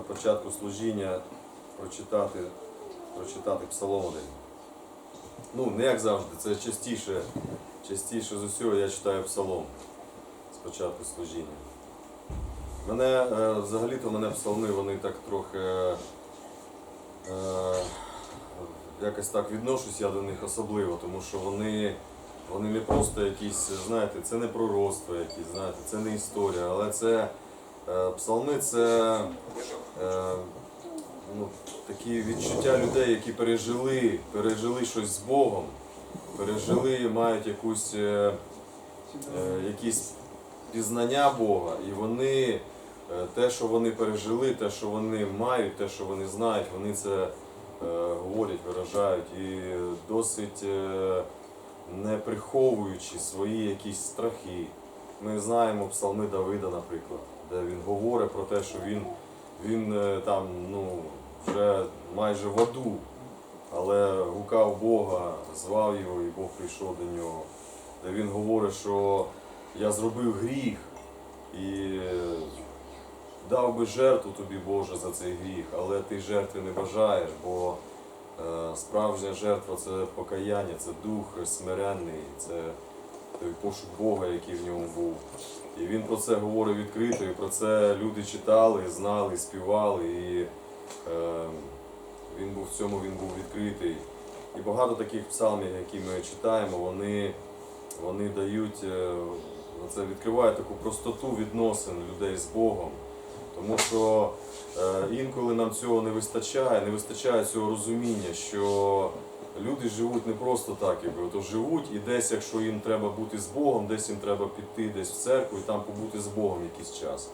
на початку служіння прочитати, прочитати Псалом один. Ну, не як завжди, це частіше, частіше з усього я читаю Псалом з початку служіння. Мене е, взагалі-то мене псалми, вони так трохи е, е, якось так відношусь я до них особливо, тому що вони, вони не просто якісь, знаєте, це не пророцтво якісь, знаєте, це не історія, але це е, псалми це ну, такі відчуття людей, які пережили, пережили щось з Богом, пережили, мають якусь, е, е, якісь пізнання Бога, і вони е, те, що вони пережили, те, що вони мають, те, що вони знають, вони це е, говорять, виражають і досить е, не приховуючи свої якісь страхи. Ми знаємо псалми Давида, наприклад, де він говорить про те, що він, він е, там ну, вже майже в аду, але гукав Бога, звав його, і Бог прийшов до нього. Де він говорить, що я зробив гріх і дав би жертву тобі, Боже, за цей гріх, але ти жертви не бажаєш, бо е, справжня жертва це покаяння, це дух смиренний, це той пошук Бога, який в ньому був. І він про це говорив відкрито, і про це люди читали, знали, співали. І він був в цьому він був відкритий. І багато таких псалмів, які ми читаємо, вони, вони дають, е, це відкриває таку простоту відносин людей з Богом. Тому що е, інколи нам цього не вистачає, не вистачає цього розуміння, що люди живуть не просто так, якби ото живуть, і десь, якщо їм треба бути з Богом, десь їм треба піти десь в церкву і там побути з Богом якийсь час.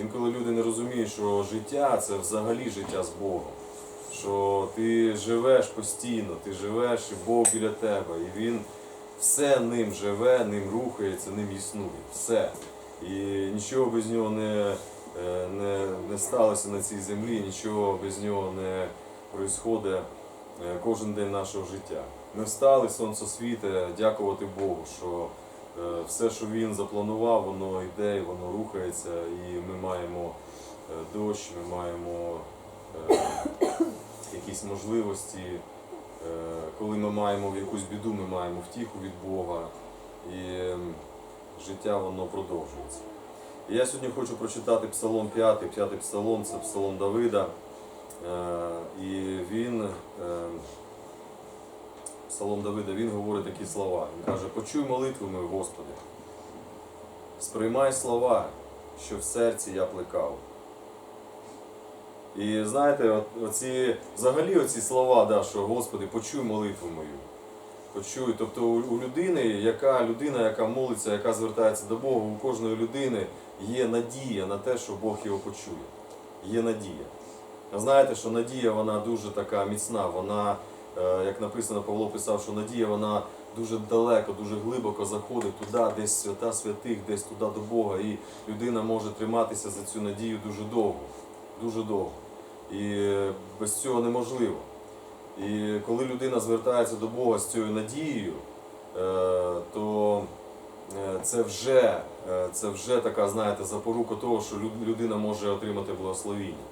Інколи люди не розуміють, що життя це взагалі життя з Богом. Що ти живеш постійно, ти живеш, і Бог біля тебе, і Він все ним живе, ним рухається, ним існує. Все. І нічого без нього не, е, не, не сталося на цій землі, нічого без нього не відбувається кожен день нашого життя. Ми встали, сонце світе, дякувати Богу, що е, все, що він запланував, воно йде, воно рухається, і ми маємо е, дощ, ми маємо е, якісь можливості. Е, Коли ми маємо якусь біду, ми маємо втіху від Бога, і життя воно продовжується. Я сьогодні хочу прочитати Псалом 5, п'ятий псалом, це псалом Давида. Е, І він, е, Псалом Давида, він говорить такі слова. Він каже, почуй молитву мою, Господи, сприймай слова, що в серці я плекав. І знаєте, оці, взагалі оці слова, да, що Господи, почуй молитву мою. Почуй. Тобто у, людини, яка людина, яка молиться, яка звертається до Бога, у кожної людини є надія на те, що Бог його почує. Є надія. А знаєте, що надія вона дуже така міцна. Вона, як написано, Павло писав, що надія вона дуже далеко, дуже глибоко заходить туди, десь свята святих, десь туди до Бога. І людина може триматися за цю надію дуже довго. Дуже довго. І е, без цього неможливо. І коли людина звертається до Бога з цією надією, е, то е, це вже, е, це вже така, знаєте, запорука того, що людина може отримати благословіння.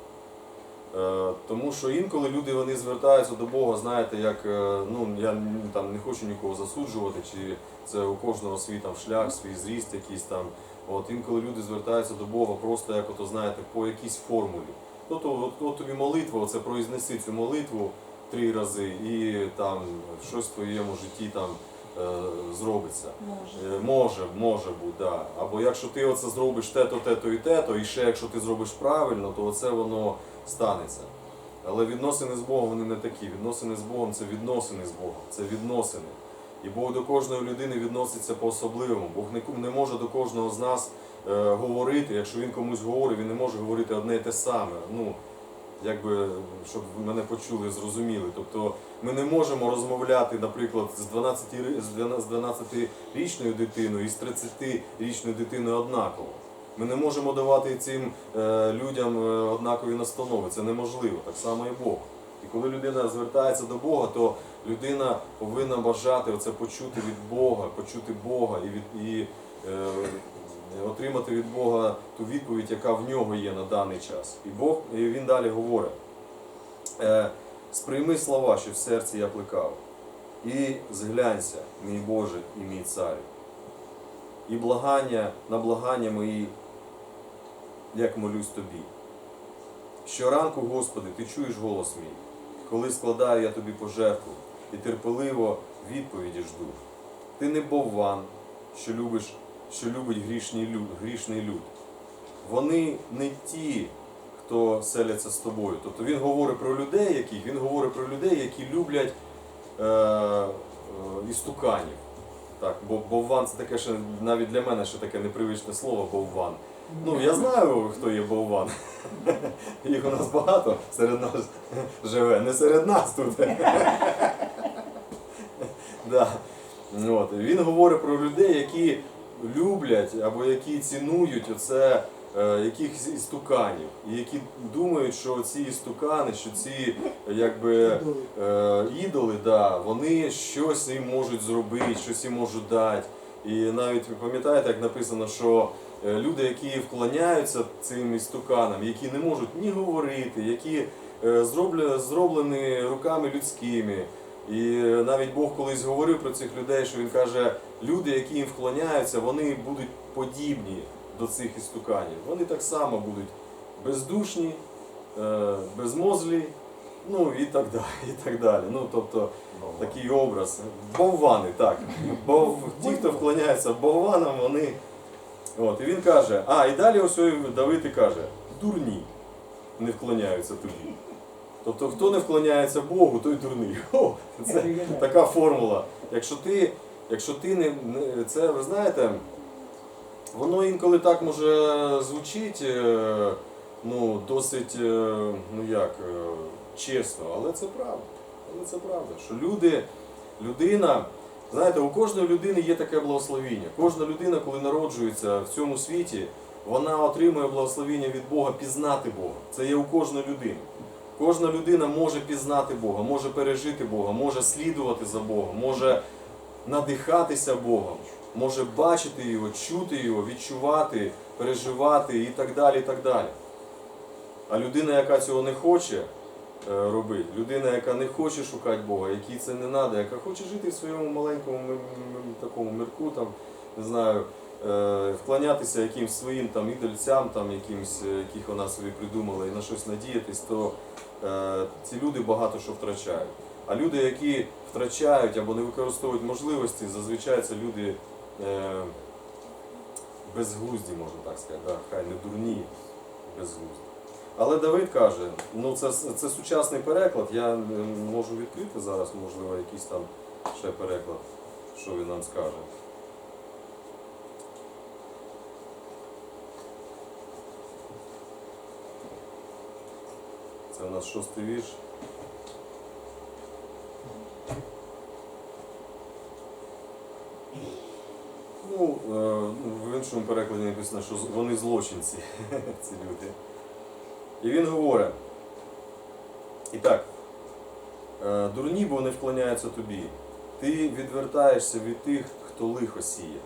Е, Тому що інколи люди вони звертаються до Бога, знаєте, як е, ну я там не хочу нікого засуджувати, чи це у кожного свій там шлях, свій зріст якийсь там. От інколи люди звертаються до Бога просто як ото знаєте, по якійсь формулі. Тобто, от, от тобі молитва, оце произнеси цю молитву три рази, і там щось в твоєму житті там е, зробиться. Може. Може, може бути, да. Або якщо ти оце зробиш те-то, те-то і те-то, і ще якщо ти зробиш правильно, то оце воно станеться. Але відносини з Богом вони не такі. Відносини з Богом це відносини з Богом, це відносини. І Бог до кожної людини відноситься по-особливому. Бог не, може до кожного з нас е, говорити. Якщо він комусь говорить, він не може говорити одне і те саме. Ну, якби, щоб ви мене почули, зрозуміли. Тобто ми не можемо розмовляти, наприклад, з 12 ри- з 12 з 12-річною дитиною і з 30-річною дитиною однаково. Ми не можемо давати цим е, людям е, однакові настанови. Це неможливо, так само і Бог. І коли людина звертається до Бога, то людина повинна бажати оце почути від Бога, почути Бога і від і, е, отримати від Бога ту відповідь, яка в нього є на даний час. І Бог і він далі говорить: е, сприйми слова, що в серці я плекав, і зглянься, мій Боже і мій царю. І благання на благання мої, як молюсь тобі. Щоранку, Господи, ти чуєш голос мій, коли складаю я тобі пожертву і терпеливо відповіді жду. Ти не бовван, що любиш, що любить грішний люд, грішний люд. Вони не ті, хто селяться з тобою. Тобто він говорить про людей, яких він говорить про людей, які люблять е, е, істуканів. Так, бо бовван це таке ще навіть для мене ще таке непривичне слово бовван. Ну, я знаю, хто є бовван. Їх у нас багато серед нас живе, не серед нас тут. да. От. Він говорить про людей, які люблять або які цінують оце е, якихось істуканів, і які думають, що ці істукани, що ці якби е, ідоли, да, вони щось їм можуть зробити, щось їм можуть дати. І навіть ви пам'ятаєте, як написано, що люди, які вклоняються цим істуканам, які не можуть ні говорити, які е, зроблені, руками людськими. І е, навіть Бог колись говорив про цих людей, що він каже, люди, які їм вклоняються, вони будуть подібні до цих істуканів. Вони так само будуть бездушні, е, безмозлі, ну і так далі. І так далі. Ну, тобто, такий образ. Боввани, так. Бов... Ті, хто вклоняється бовванам, вони. От, і він каже, а, і далі ось Давид і каже, дурні не вклоняються тобі. Тобто, хто не вклоняється Богу, той дурний. О, це така формула. Якщо ти, якщо ти не, це, ви знаєте, воно інколи так може звучить, е, ну, досить, е, ну як, е, чесно, але це правда. Але це правда, що люди, людина, знаєте, у кожної людини є таке благословіння. Кожна людина, коли народжується в цьому світі, вона отримує благословіння від Бога пізнати Бога. Це є у кожної людини. Кожна людина може пізнати Бога, може пережити Бога, може слідувати за Богом, може надихатися Богом, може бачити Його, чути Його, відчувати, переживати і так далі. і так далі. А людина, яка цього не хоче робити, людина, яка не хоче шукати Бога, якій це не треба, яка хоче жити в своєму маленькому такому мирку, там, не знаю, е, вклонятися якимсь своїм там ідольцям, там, якимсь, е, яких вона собі придумала, і на щось надіятись, то е, ці люди багато що втрачають. А люди, які втрачають або не використовують можливості, зазвичай це люди е, безглузді, можна так сказати, да? хай не дурні, безглузді. Але Давид каже, ну це, це сучасний переклад, я можу відкрити зараз, можливо, якийсь там ще переклад, що він нам скаже. Це у нас шостий вірш. Ну, е, в іншому перекладі написано, що вони злочинці, ці люди. І він говорить. І так, е, дурні, бо не вклоняються тобі. Ти відвертаєшся від тих, хто лихо сіє.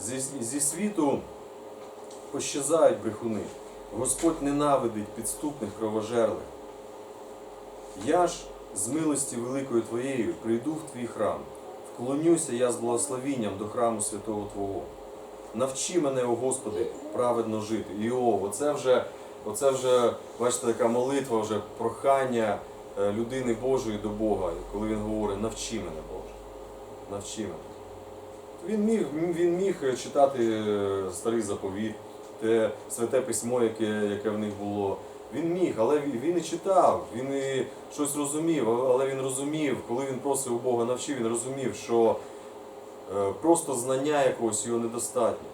Зі, зі світу пощазають брехуни. Господь ненавидить підступних кровожерлих. Я ж з милості великої твоєї прийду в твій храм. Вклонюся я з благословінням до храму святого Твого. Навчи мене, о Господи, праведно жити. І о, оце вже, оце вже, бачите, така молитва, вже прохання е, людини Божої до Бога, коли він говорить, навчи мене, Боже. Навчи мене. Він міг, він міг читати е, старий заповіт, те святе письмо, яке, яке в них було. Він міг, але він і читав, він і щось розумів, але він розумів, коли він просив у Бога навчив, він розумів, що е, просто знання якогось його недостатньо.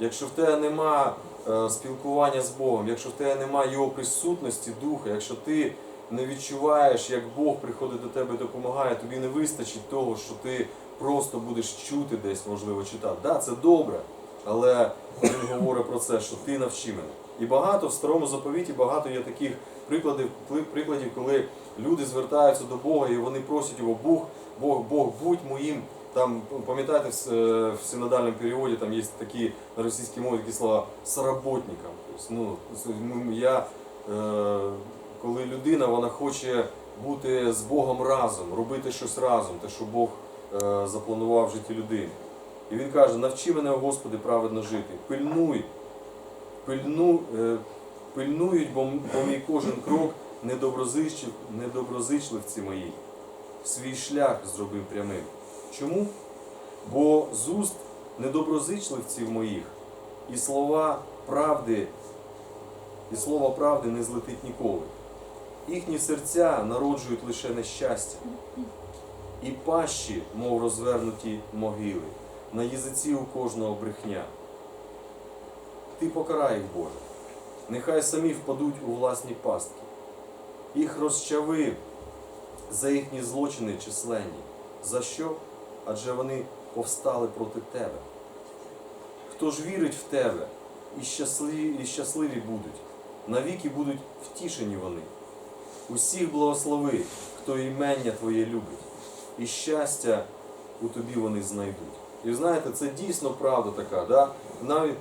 Якщо в тебе нема е, спілкування з Богом, якщо в тебе немає його присутності духа, якщо ти не відчуваєш, як Бог приходить до тебе і допомагає, тобі не вистачить того, що ти просто будеш чути десь, можливо, читати. Так, да, це добре, але він говорить про це, що ти навчи мене. І багато в старому заповіті багато є таких прикладів, прикладів, коли люди звертаються до Бога і вони просять його, Бог, Бог, Бог, будь моїм Там, ну, пам'ятаєте, в, е, синодальному переводі там є такі на російській мові такі слова «соработникам». Тобто, ну, ну, я, е, коли людина вона хоче бути з Богом разом, робити щось разом, те, що Бог е, запланував в житті людини. І він каже: навчи мене, Господи, праведно жити. Пильнуй, пильну, пильнують, бо, бо мій кожен крок недоброзичлив, недоброзичливці мої. Свій шлях зробив прямим. Чому? Бо з уст недоброзичливців моїх і слова правди, і слово правди не злетить ніколи. Їхні серця народжують лише нещастя, і пащі, мов розвернуті могили, на язиці у кожного брехня. Ти покарай їх, Боже, нехай самі впадуть у власні пастки. Їх розчави за їхні злочини численні. За що? Адже вони повстали проти тебе. Хто ж вірить в тебе, і щасливі, і щасливі будуть, навіки будуть втішені вони. Усіх благослови, хто імення Твоє любить, і щастя у тобі вони знайдуть. І знаєте, це дійсно правда така. Да? Навіть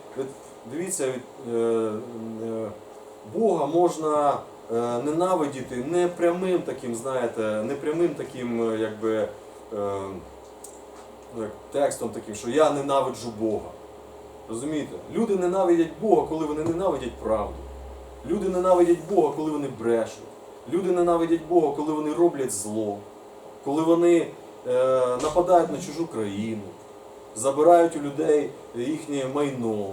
дивіться, від е, е, Бога можна е, ненавидіти не прямим таким, знаєте, не прямим таким, е, якби. Е, текстом таким, що я ненавиджу Бога. Розумієте? Люди ненавидять Бога, коли вони ненавидять правду. Люди ненавидять Бога, коли вони брешуть. Люди ненавидять Бога, коли вони роблять зло, коли вони е, нападають на чужу країну, забирають у людей їхнє майно.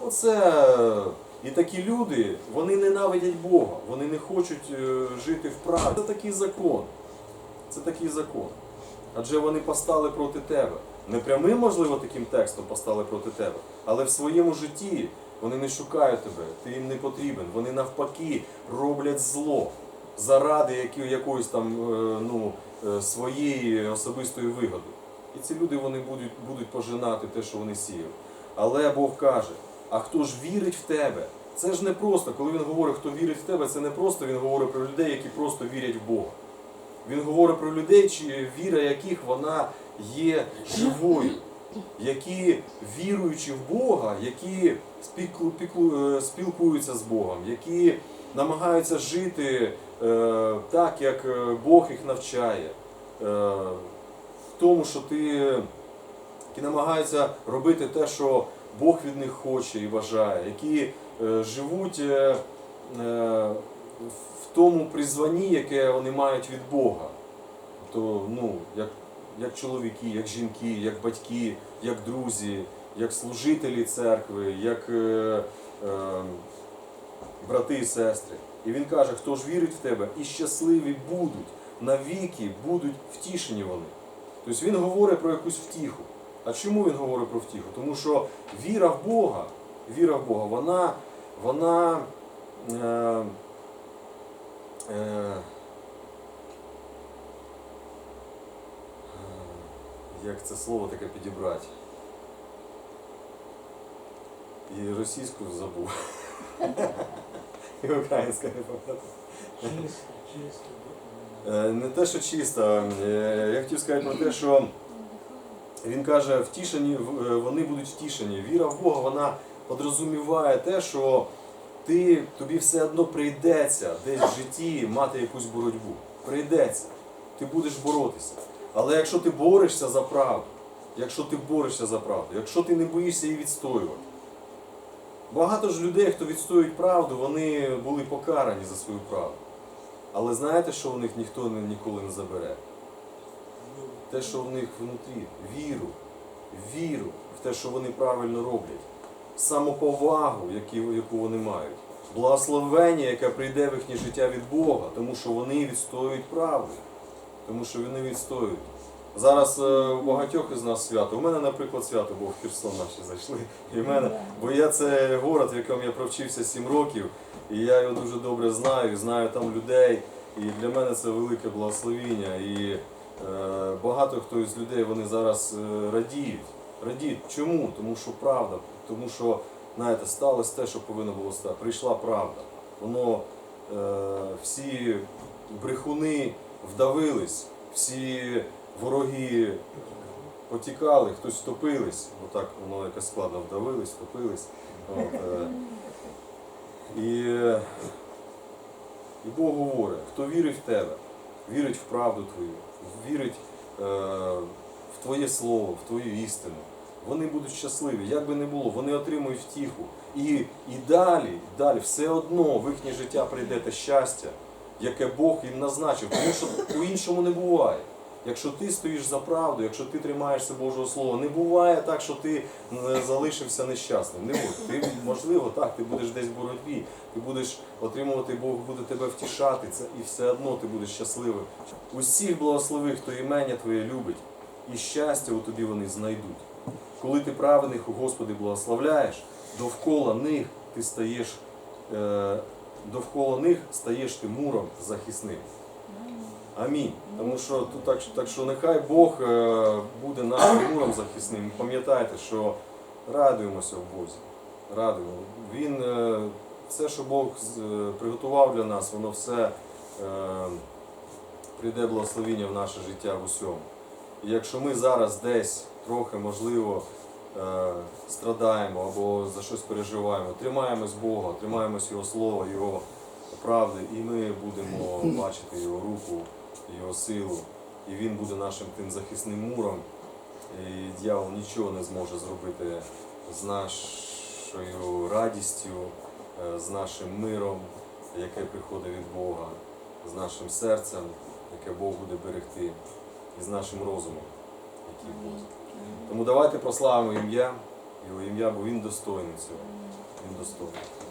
Оце е, і такі люди, вони ненавидять Бога, вони не хочуть е, жити в правді. Це такий закон. Це такий закон. Адже вони постали проти тебе. Не прямим, можливо, таким текстом постали проти тебе, але в своєму житті вони не шукають тебе, ти їм не потрібен. Вони навпаки роблять зло заради якоїсь там е, ну, е, своєї особистої вигоди. І ці люди вони будуть, будуть пожинати те, що вони сіяли. Але Бог каже: а хто ж вірить в тебе? Це ж не просто, коли він говорить, хто вірить в тебе, це не просто він говорить про людей, які просто вірять в Бога. Він говорить про людей, чи віра яких вона є живою, які віруючи в Бога, які е, спілкуються з Богом, які намагаються жити е, так, як е, Бог їх навчає, в тому, що ти які намагаються робити те, що Бог від них хоче і бажає, які живуть в тому призванні, яке вони мають від Бога. То, ну, як, як чоловіки, як жінки, як батьки, як друзі, як служителі церкви, як е, е, брати і сестри. І він каже, хто ж вірить в тебе, і щасливі будуть, навіки будуть втішені вони. Тобто він говорить про якусь втіху. А чому він говорить про втіху? Тому що віра в Бога, віра в Бога, вона, вона е, е, як це слово таке підібрати? І російську забув. І українська не пам'ятаю. Е, Не те, що чисто. е, Я хотів сказати про те, що він каже, втішені, е, вони будуть втішені. Віра в Бога, вона подрозуміває те, що ти, тобі все одно прийдеться десь в житті мати якусь боротьбу. Прийдеться. Ти будеш боротися. Але якщо ти борешся за правду, якщо ти борешся за правду, якщо ти не боїшся її відстоювати. Багато ж людей, хто відстоюють правду, вони були покарані за свою правду. Але знаєте, що в них ніхто ніколи не забере? Те, що в них внутрі, віру, віру в те, що вони правильно роблять, самоповагу, яку вони мають, благословення, яке прийде в їхнє життя від Бога, тому що вони відстоюють правду, тому що вони відстоюють. Зараз е, у багатьох із нас свято. У мене, наприклад, свято, бо в Херсон наші зайшли. І в мене, бо я це город, в якому я провчився 7 років, і я його дуже добре знаю, знаю там людей. І для мене це велике благословіння. І е, багато хто із людей вони зараз е, радіють. Радіють. Чому? Тому що правда, тому що, знаєте, сталося те, що повинно було стати. Прийшла правда. Воно е, всі брехуни вдавились, всі вороги потікали, хтось втопились, отак воно якось складно вдавились, втопились. От, е, і, і Бог говорить, хто вірить в тебе, вірить в правду твою, вірить е, в твоє слово, в твою істину. Вони будуть щасливі, як би не було, вони отримують втіху. І, і далі, далі, все одно в їхнє життя прийде те щастя, яке Бог їм назначив, тому що по-іншому не буває. Якщо ти стоїш за правду, якщо ти тримаєшся Божого Слова, не буває так, що ти залишився нещасним. Не буде. Ти, можливо, так, ти будеш десь в боротьбі, ти будеш отримувати, Бог буде тебе втішати, це, і все одно ти будеш щасливим. Усіх благослови, хто імення Твоє любить, і щастя у тобі вони знайдуть. Коли ти праведних у Господи благословляєш, довкола них ти стаєш, е, довкола них стаєш ти муром захисним. Амінь. Тому що тут так, так що нехай Бог е, буде нашим муром захисним. Пам'ятайте, що радуємося в Бозі. Радуємо. Він е, все, що Бог е, приготував для нас, воно все прийде благословіння в наше життя в усьому. І якщо ми зараз десь трохи, можливо, страдаємо або за щось переживаємо, тримаємось Бога, тримаємось Його Слова, Його правди, і ми будемо бачити Його руку, Його силу, і Він буде нашим тим захисним муром, і дьявол нічого не зможе зробити з нашою радістю, е, з нашим миром, яке приходить від Бога, з нашим серцем, яке Бог буде берегти, і з нашим розумом, який Бозі. Тому давайте прославимо ім'я, його ім'я, бо він достойний цього. Він достойний.